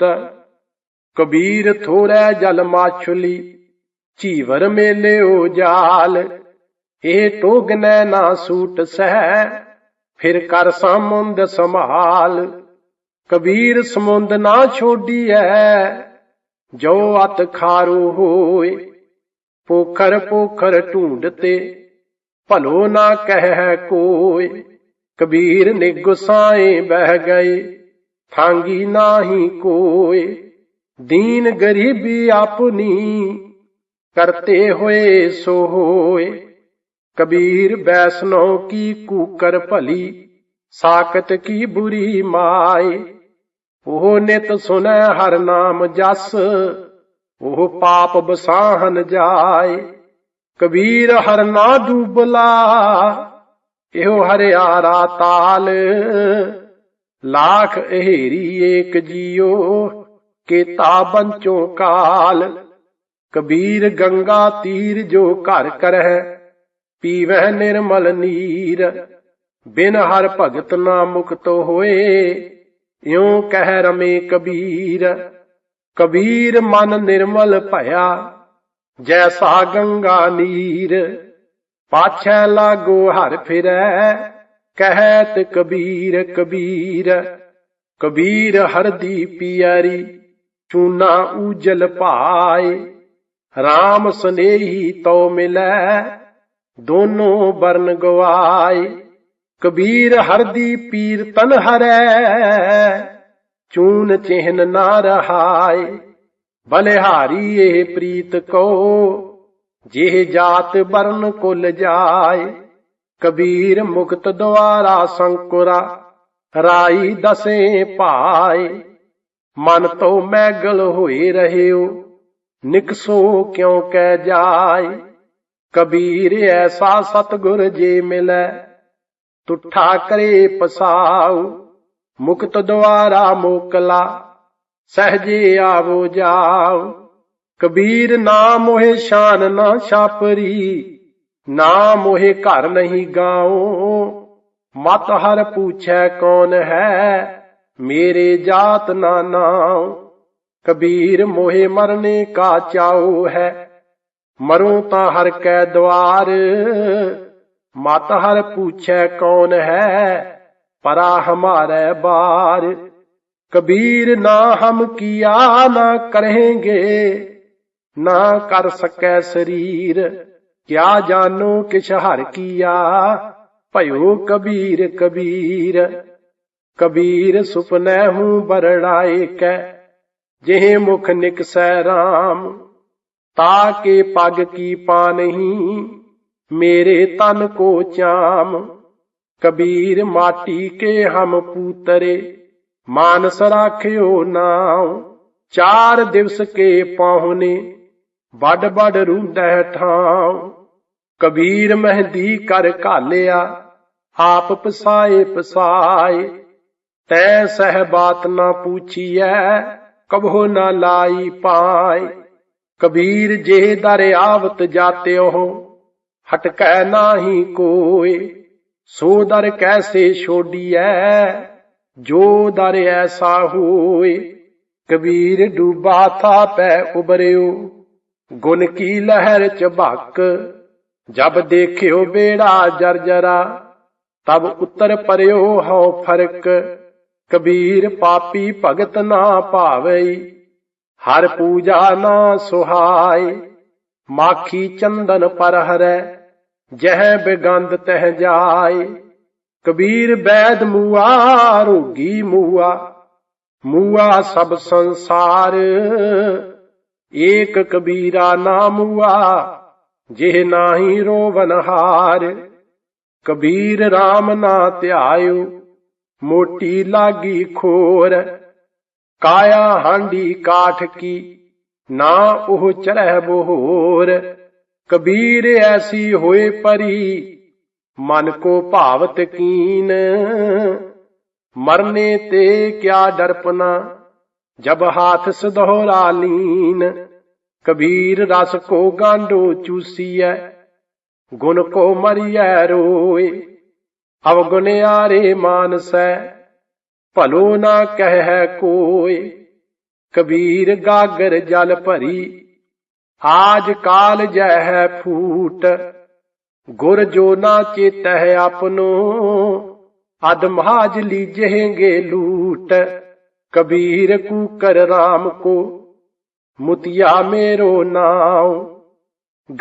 ਸੂਤ ਕਬੀਰ ਥੋੜੈ ਜਲ ਮਾਛੁਲੀ, ਚੀਵਰ ਮੇਲਿਓ ਜਾਲ। ਇਹ ਟੋਗਨੈ ਨਾ ਸੂਟ ਸਹਿ, ਫਿਰ ਕਰ ਸਮੁੰਦ ਸੰਭਾਲ। ਕਬੀਰ ਸਮੁੰਦ ਨਾ ਛੋਡੀਐ, ਜੋ ਅਤ ਖਾਰੂ ਹੋਏ। ਪੋਖਰ ਪੋਖਰ ਢੂੰਡਤੇ ਭਲੋ ਨਾ ਕਹਿ ਕੋਏ। ਕਬੀਰ ਨੇ ਗੁਸਾਏ ਬਹਿ ਗਏ। ਥਾਂਗੀ ਨਾਹੀ ਕੋਏ, ਦੀਨ ਗਰੀਬੀ ਆਪਣੀ ਕਰਤੇ ਹੋਏ ਸੋ ਹੋਏ। ਕਬੀਰ ਬੈਸਨੋ ਕੀ ਕੂਕਰ ਭਲੀ ਸਾਕਤ ਕੀ ਬੁਰੀ ਮਾਏ। ਉਹ ਨਿਤ ਸੁਨੈ ਹਰ ਨਾਮ ਜਸ, ਉਹ ਪਾਪ ਬਸਾਹਨ ਜਾਏ। ਕਬੀਰ ਹਰ ਨਾ ਡੂਬਲਾ, ਇਹੋ ਹਰਿਆਰਾ ਤਾਲ। ਲਾਖ ਅਹੇਰੀ ਏਕ ਜੀਓ, ਕੇਤਾ ਬੰਚੋ ਕਾਲ। ਕਬੀਰ ਗੰਗਾ ਤੀਰ ਜੋ ਘਰ ਕਰਹਿ, ਪੀਵਹਿ ਨਿਰਮਲ ਨੀਰ। ਬਿਨ ਹਰ ਭਗਤ ਨਾ ਮੁਕਤ ਹੋਏ, ਇਉ ਕਹਿ ਰਮੇ ਕਬੀਰ। ਕਬੀਰ ਮਨ ਨਿਰਮਲ ਭਇਆ, ਜੈਸਾ ਗੰਗਾ ਨੀਰ। ਪਾਛੈ ਲਾਗੋ ਹਰ ਫਿਰੈ ਕਹਿਤ ਕਬੀਰ ਕਬੀਰ ਕਬੀਰ ਹਰਦੀ ਪਿਆਰੀ, ਚੂਨਾ ਉਜਲ ਭਾਏ RAM ਸਨੇਹੀ ਤੋ ਮਿਲੈ, ਦੋਨੋਂ ਬਰਨ ਗਵਾਏ। ਕਬੀਰ ਹਰਦੀ ਪੀਰ ਤਨ ਹਰੈ, ਚੂਨ ਚਿਹਨ ਨਾ ਰਹਾਏ। ਬਲਿਹਾਰੀ ਇਹ ਪ੍ਰੀਤ ਕੋ ਜਿਹ ਜਾਤ ਬਰਨ ਕੁਲ ਜਾਏ। ਕਬੀਰ ਮੁਕਤ ਦੁਆਰਾ ਸੰਕੁਰਾ, ਰਾਈ ਦਸੇ ਭਾਏ। ਮਨ ਤੋਂ ਮੈਗਲ ਹੋਏ ਰਹਿਓ, ਨਿਕਸੋ ਕਿਉ ਕਹਿ ਜਾਏ? ਕਬੀਰ ਐਸਾ ਸਤਗੁਰ ਜੇ ਮਿਲੈ, ਤੁਠਾ ਕਰੇ ਪਸਾਉ। ਮੁਕਤ ਦੁਆਰਾ ਮੋਕਲਾ, ਸਹਜੇ ਆਵੋ ਜਾਓ। ਕਬੀਰ ਨਾ ਮੋਹਿ ਸ਼ਾਨ ਨਾ ਛਾਪਰੀ ਨਾ ਮੋਹੇ ਘਰ ਨਹੀਂ ਗਾਉ। ਮਤ ਹਰ ਪੁੱਛੈ ਕੌਣ ਹੈ? ਮੇਰੇ ਜਾਤ ਨਾ ਨਾਉ। ਕਬੀਰ ਮੋਹੇ ਮਰਨੇ ਕਾ ਚਾਉ ਹੈ? ਮਰੂੰ ਤਾਂ ਹਰ ਕੈ ਦਵਾਰ। ਮਤ ਹਰ ਪੁੱਛੈ ਕੌਣ ਹੈ? ਪਰਾ ਹਮਾਰੇ ਬਾਰ। ਕਬੀਰ ਨਾ ਹਮ ਕੀਆ ਨਾ ਕਰੇਂਗੇ। ਨਾ ਕਰ ਸਕੈ ਸਰੀਰ। ਕਿਆ ਜਾਨੋ ਕਿਛ ਹਰ ਕੀਆ? ਭਇਓ ਕਬੀਰ ਕਬੀਰ ਕਬੀਰ ਸੁਪਨੈ ਹੂੰ ਬਰੜਾਏ ਕੈ ਜਿਹੇ ਮੁਖ ਨਿਕਸੈ RAM ਤਾ ਕੇ ਪਗ ਕੀ ਪਾ ਨਹੀਂ, ਮੇਰੇ ਤਨ ਕੋ ਚਾਮ। ਕਬੀਰ ਮਾਟੀ ਕੇ ਹਮ ਪੂਤਰੇ, ਮਾਨਸ ਰਾਖਿਓ ਨਾਮ ਚਾਰ ਦਿਵਸ ਕੇ ਪਾਹੁਨੇ, ਵੱਡ ਵੱਡ ਰੂੰਦੈ ਠਾਉ। ਕਬੀਰ ਮਹਿੰਦੀ ਕਰ ਘਾਲਿਆ, ਆਪ ਪਸਾਏ ਪਸਾਏ। ਤੈ ਸਹਿ ਬਾਤ ਨਾ ਪੂਛੀਐ, ਕਬਹੁ ਨਾ ਲਾਈ ਪਾਏ। ਕਬੀਰ ਜੇ ਦਰ ਆਵਤ ਜਾਤਿਓ, ਹਟਕੈ ਨਾਹੀ ਕੋਏ। ਸੋ ਦਰ ਕੈਸੇ ਛੋਡੀਐ, ਜੋ ਦਰ ਐਸਾ ਹੋਏ। ਕਬੀਰ ਡੂਬਾ ਥਾ ਪੈ ਉਬਰਿਓ, ਗੁਣ ਕੀ ਲਹਿਰ ਚ ਭੱਕ। ਜਬ ਦੇਖਿਓ ਬੇੜਾ ਜਰਜਰਾ ਤਬ ਉਤਰ ਪਰਿਓ ਹਉ ਫ਼ਰਕ। ਕਬੀਰ ਪਾਪੀ ਭਗਤ ਨਾ ਭਾਵਈ ਹਰ ਪੂਜਾ ਨਾ ਸੁਹਾਏ। ਮਾਖੀ ਚੰਦਨ ਪਰ ਹਰੈ ਜਹ ਬਿਗੰਧ ਤਹ ਜਾਏ। ਕਬੀਰ ਬੈਦ ਮੂਆ, ਰੋਗੀ ਮੂਆ ਮੂਆ ਸਭ ਸੰਸਾਰ। ਏਕ ਕਬੀਰਾ ਨਾਮੂਆ ਜਿਹ ਨਾਹੀ ਰੋਵਨ ਹਾਰ, ਕਬੀਰ RAM ਨਾ ਧਿਆਇਓ, ਮੋਟੀ ਲਾਗੀ ਖੋਰ, ਕਾਇਆ ਹਾਂਡੀ ਕਾਠ ਕੀ, ਨਾ ਉਹ ਚਰਹਿ ਬੋਹਰ। ਕਬੀਰ ਐਸੀ ਹੋਏ ਪਰੀ, ਮਨ ਕੋ ਭਾਵਤ ਕੀਨ। ਮਰਨੇ ਤੇ ਕਿਆ ਡਰਪਨਾ, ਜਬ ਹਾਥ ਸਦੋਹਰਾ ਲੀਨ। ਕਬੀਰ ਰਸ ਕੋ ਗਾਂਡੋ ਚੂਸੀਐ, ਗੁਣ ਕੋ ਮਰੀਐ ਰੋਏ। ਅਵਗੁਣਿਆਰੇ ਮਾਨਸੈ, ਭਲੋ ਨਾ ਕਹਿ ਕੋਏ। ਕਬੀਰ ਗਾਗਰ ਜਲ ਭਰੀ, ਆਜ ਕਾਲ ਜੈ ਹੈ ਫੂਟ। ਗੁਰ ਜੋ ਨਾ ਚੇਤਹਿ ਆਪਨੋ ਅਦ ਮਹਾਜ ਲੀਜਹਿਗੇ ਲੂਟ। ਕਬੀਰ ਕੂਕਰ ਰਾਮ ਕੋ ਮੁਤਿਆ ਮੇਰੋ ਨਾਉ,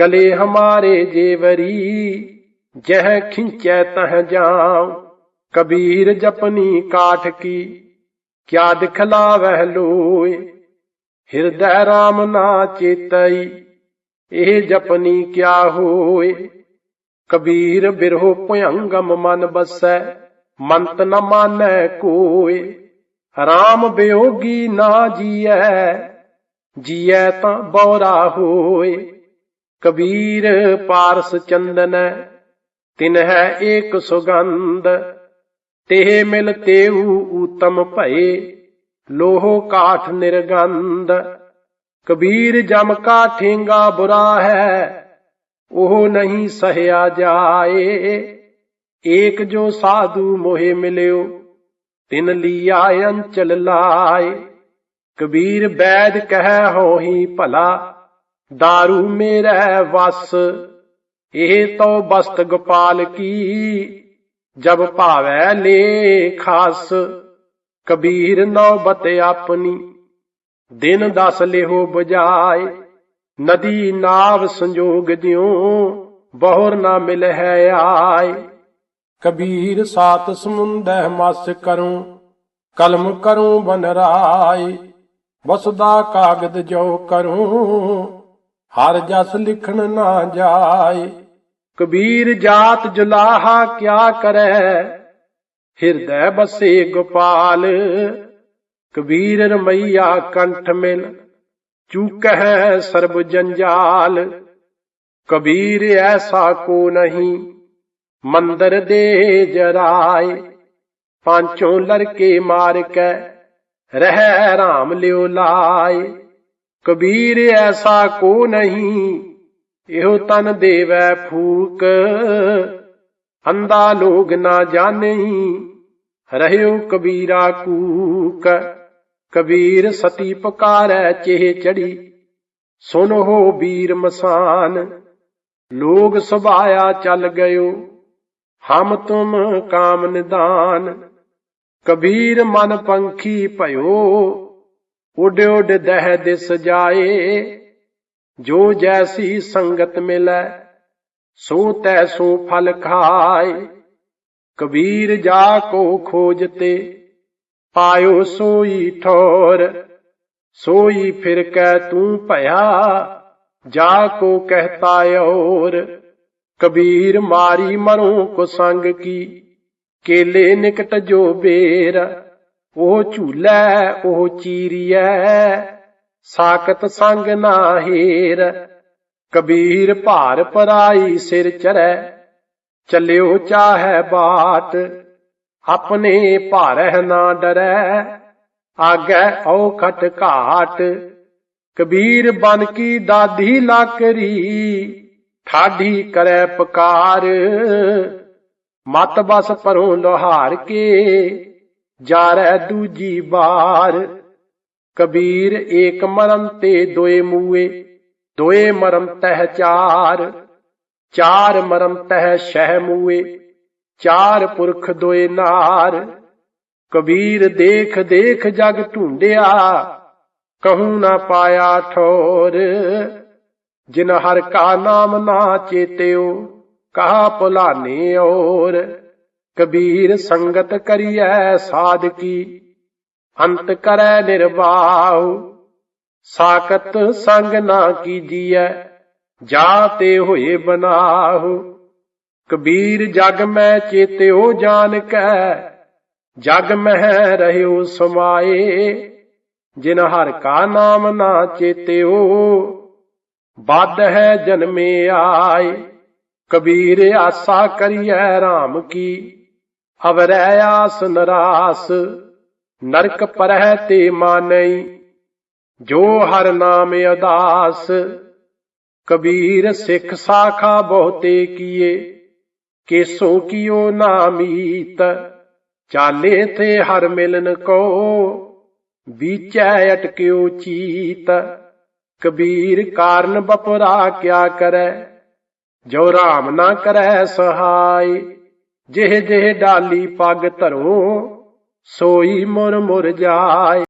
ਗਲੇ ਹਮਾਰੇ ਜੇਵਰੀ, ਜਹ ਖਿੰਚੈ ਤਹ ਜਾਉ। ਕਬੀਰ ਜਪਨੀ ਕਾਠ ਕੀ, ਕਿਆ ਦਿਖਲਾ ਦਿਖਲਾਵਹਿ ਲੋਏ। ਹਿਰਦੈ ਰਾਮ ਨਾ ਚੇਤਈ, ਇਹ ਜਪਨੀ ਕਿਆ ਹੋਏ। ਕਬੀਰ ਬਿਰਹੋ ਭਯੰਗਮ ਮਨ ਬਸੈ, ਮੰਤ ਨ ਮਾਨੈ ਕੋਏ। ਰਾਮ ਬਿਯੋਗੀ ਨਾ ਜੀਐ ਜੀਐ ਤਾਂ ਬੌਰਾ ਹੋਏ। ਕਬੀਰ ਪਾਰਸ ਚੰਦਨ, ਤਿਨ ਹੈ ਏਕ ਸੁਗੰਧ। ਤੇ ਮਿਲ ਤੇਊ ਊਤਮ ਭਏ, ਲੋਹ ਕਾਠ ਨਿਰਗੰਧ। ਕਬੀਰ ਜਮ ਕਾ ਠੇਂਗਾ ਬੁਰਾ ਹੈ, ਉਹ ਨਹੀਂ ਸਹਿਆ ਜਾਏ। ਏਕ ਜੋ ਸਾਧੂ ਮੋਹਿ ਮਿਲਿਓ, ਤਿਨ ਲੀਆ ਅੰਚਲ ਲਾਏ। ਕਬੀਰ ਬੈਦ ਕਹਿ ਹੋਹੀ ਭਲਾ दारू ਮੇਰਾ ਵਸ। ਇਹ ਤੋ ਬਸਤ ਗੋਪਾਲ ਕੀ, ਜਬ ਭਾਵੈ ਲੇ ਖਾਸ। ਕਬੀਰ ਨੌਬਤ ਆਪਣੀ, ਦਿਨ ਦਸ ਲਿਹੋ ਬਜਾਏ ਨਦੀ ਨਾਵ ਸੰਜੋਗ ਜਿਉ, ਬਹੁਰ ਨਾ ਮਿਲ ਹੈ ਆਏ। ਕਬੀਰ ਸਾਤ ਸਮੁੰਦੈ ਮਸ ਕਰੂੰ, ਕਲਮ ਕਰੂੰ ਬਨ ਰਾਏ। ਵਸਦਾ ਕਾਗਦ ਜੋ ਕਰੂੰ, ਹਰ ਜਸ ਲਿਖਣ ਨਾ ਜਾਏ। ਕਬੀਰ ਜਾਤ ਜੁਲਾਹਾ ਕਿਆ ਕਰੈ, ਹਿਰਦੈ ਬਸੇ ਗੋਪਾਲ। ਕਬੀਰ ਰਮਈਆ ਕੰਠ ਮਿਲ, ਚੂਕਹਿ ਸਰਬ ਜੰਜਾਲ। ਕਬੀਰ ਐਸਾ ਕੋ ਨਹੀਂ, ਮੰਦਰ ਦੇ ਜਰਾਏ, ਪਾਂਚੋਂ ਲੜਕੇ ਮਾਰ ਕੇ ਰਹਿ ਰਾਮ ਲਿਓ ਲਾਏ। ਕਬੀਰ ਐਸਾ ਕੋ ਨਹੀਂ, ਇਹੋ ਤਨ ਦੇਵੈ ਫੂਕ। ਅੰਦਾ ਲੋਗ ਨਾ ਜਾਣਈ ਰਹਿਓ ਕਬੀਰਾ ਕੂਕ। ਕਬੀਰ ਸਤੀ ਪੁਕਾਰੈ ਚੇਹ ਚੜੀ ਸੁਨ ਹੋ ਵੀਰ ਮਸਾਨ। ਲੋਗ ਸੁਭਾਇਆ ਚੱਲ ਗਇਓ, ਹਮ ਤੁਮ ਕਾਮ ਨਿਦਾਨ। ਕਬੀਰ ਮਨ ਪੰਖੀ ਭਇਓ, ਉਡ ਉਡ ਦਹਿ ਦਿਸ ਜਾਏ। ਜੋ ਜੈਸੀ ਸੰਗਤ ਮਿਲੈ, ਸੋ ਤੈ ਸੋ ਫਲ ਖਾਏ। ਕਬੀਰ ਜਾ ਕੋ ਖੋਜਤੇ ਪਾਇਓ ਸੋਈ ਠੋਰ। ਸੋਈ ਫਿਰ ਕੈ ਤੂੰ ਭਇਆ, ਜਾ ਕੋ ਕਹਤਾ ਔਰ ਕਬੀਰ ਮਾਰੀ ਮਰੋ ਕੋ ਸੰਗ ਕੀ ਕੇਲੇ ਨਿਕਟ ਜੋ ਬੇਰ ਉਹ ਝੂਲੈ ਉਹ ਚੀਰੀਐ ਸਾਕਤ ਸੰਗ ਨਾ ਹੀਰ ਕਬੀਰ ਭਾਰ ਪਰਾਈ ਸਿਰ ਚਰੈ ਚੱਲਿਓ ਚਾਹੈ ਬਾਟ ਆਪਣੇ ਭਾਰਹਿ ਨਾ ਡਰੈ ਆਗੈ ਔਖਟ ਘਾਟ ਕਬੀਰ ਬਨ ਕੀ ਦਾਦੀ ਲਾਕਰੀ ਠਾਢੀ ਕਰੈ ਪੁਕਾਰ ਮਤ ਬਸ ਪਰੋਂ ਲੋਹਾਰ ਕੇ, ਜਾਰੈ ਦੂਜੀ ਬਾਰ। ਕਬੀਰ ਏਕ ਮਰਮ ਤੇ ਦੋਏ ਮੂਏ, ਦੋਏ ਮਰਮ ਤਹਿ ਚਾਰ। ਚਾਰ ਮਰਮ ਤਹਿ ਸ਼ਹਿ ਮੂਏ, ਚਾਰ ਪੁਰਖ ਦੋਏ ਨਾਰ। ਕਬੀਰ ਦੇਖ ਦੇਖ ਜਗ ਢੂੰਡਿਆ, ਕਹੂੰ ਨਾ ਪਾਇਆ ਠੋਰ। ਜਿਨ ਹਰ ਕਾ ਨਾਮ ਨਾ ਚੇਤਿਓ ਕਹਾ ਭੁਲਾਨੇ ਔਰ, ਕਬੀਰ ਸੰਗਤ ਕਰੀਐ ਸਾਧਕੀ ਅੰਤ ਕਰੈ ਨਿਰਵਾਉ ਸਾਕਤ ਸੰਗ ਨਾ ਕੀਜੀਐ, ਜਾ ਤੇ ਹੋਏ ਬਨਾਹੁ ਕਬੀਰ ਜਗ ਮੈਂ ਚੇਤਿਓ ਜਾਣ ਕੈ ਜਗ ਮਹਿ ਰਹਿਓ ਸਮਾਏ, ਜਿਨ ਹਰ ਕਾ ਨਾਮ ਨਾ ਚੇਤਿਓ ਬਾਦ ਹੈ ਜਨਮੇ ਆਏ। ਕਬੀਰ ਆਸਾ ਕਰੀਐ RAM ਕੀ, ਅਵਰੈ ਆਸ ਨਰਾਸ, ਨਰਕ ਪਰਹਿ ਤੇ ਮਾਨਈ, ਜੋ ਹਰ ਨਾਮ ਅਦਾਸ। ਕਬੀਰ ਸਿੱਖ ਸਾਖਾ ਬਹੁਤੇ ਕੀਏ, ਕੇਸੋ ਕੀਓ ਨਾਮੀਤ ਚਾਲੇ ਤੇ ਹਰ ਮਿਲਨ ਕੋ ਵਿਚੈ ਅਟਕਿਓ ਚੀਤ। ਕਬੀਰ ਕਾਰਨ ਬਪਰਾ ਕਿਆ ਕਰੈ ਜੋ ਰਾਮ ਨਾ ਕਰੈ ਸਹਾਈ ਜਿਹ ਜਿਹ ਡਾਲੀ ਪੱਗ ਧਰੋ ਸੋਈ ਮੁਰ ਮੁਰ ਜਾਏ